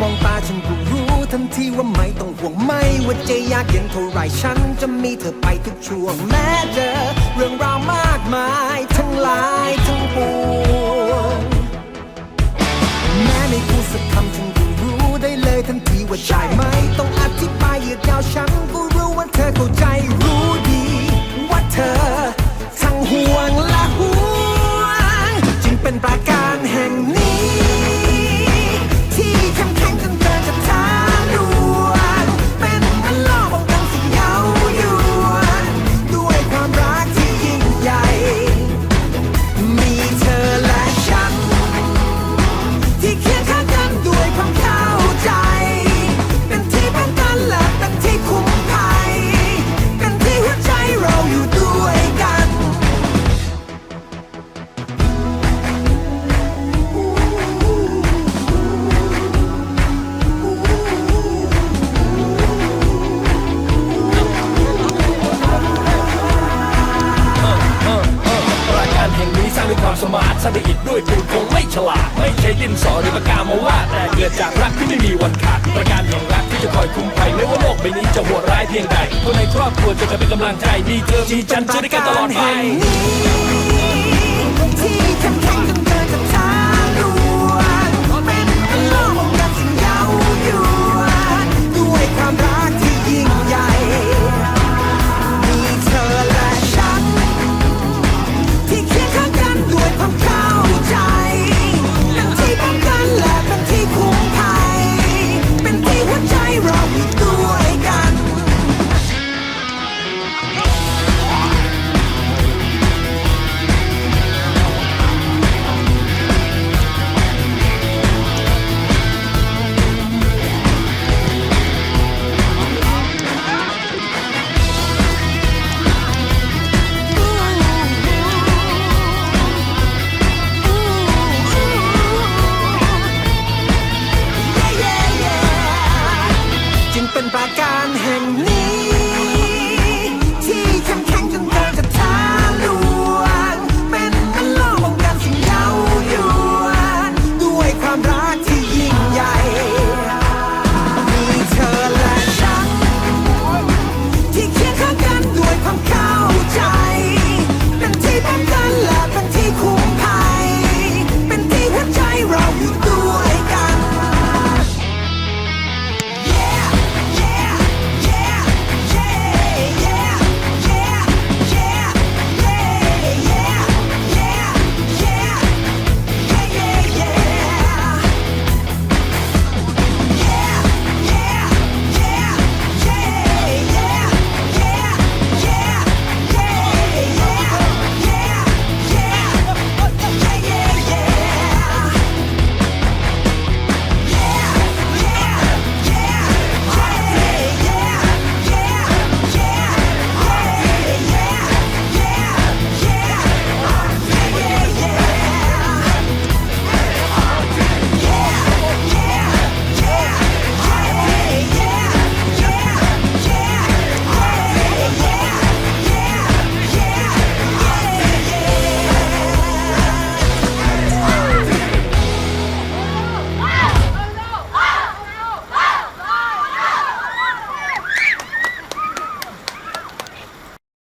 มองตาฉันก็รู้ทันทีว่าไม่ต้องห่วงไม่ว่าจะยากเย็นเท่าไรฉันจะมีเธอไปทุกช่วงแม้เจอเรื่องราวมากมายทั้งหลายทั้งปวง สะดอิดด้วยปูนคงไม่ฉลาด ไม่ใช่ดินสอหรือปากกามาวาดแต่เกิดจากรักที่ไม่มีวันขาดประการของรักที่จะคอยคุ้มภัยไม่ว่าโลกใบนี้จะโหดร้ายเพียงใดคนในครอบครัวจะเป็นกำลังใจมีเธอมีจันทร์จะด้กันตลอดไปที่เข้มแข็ง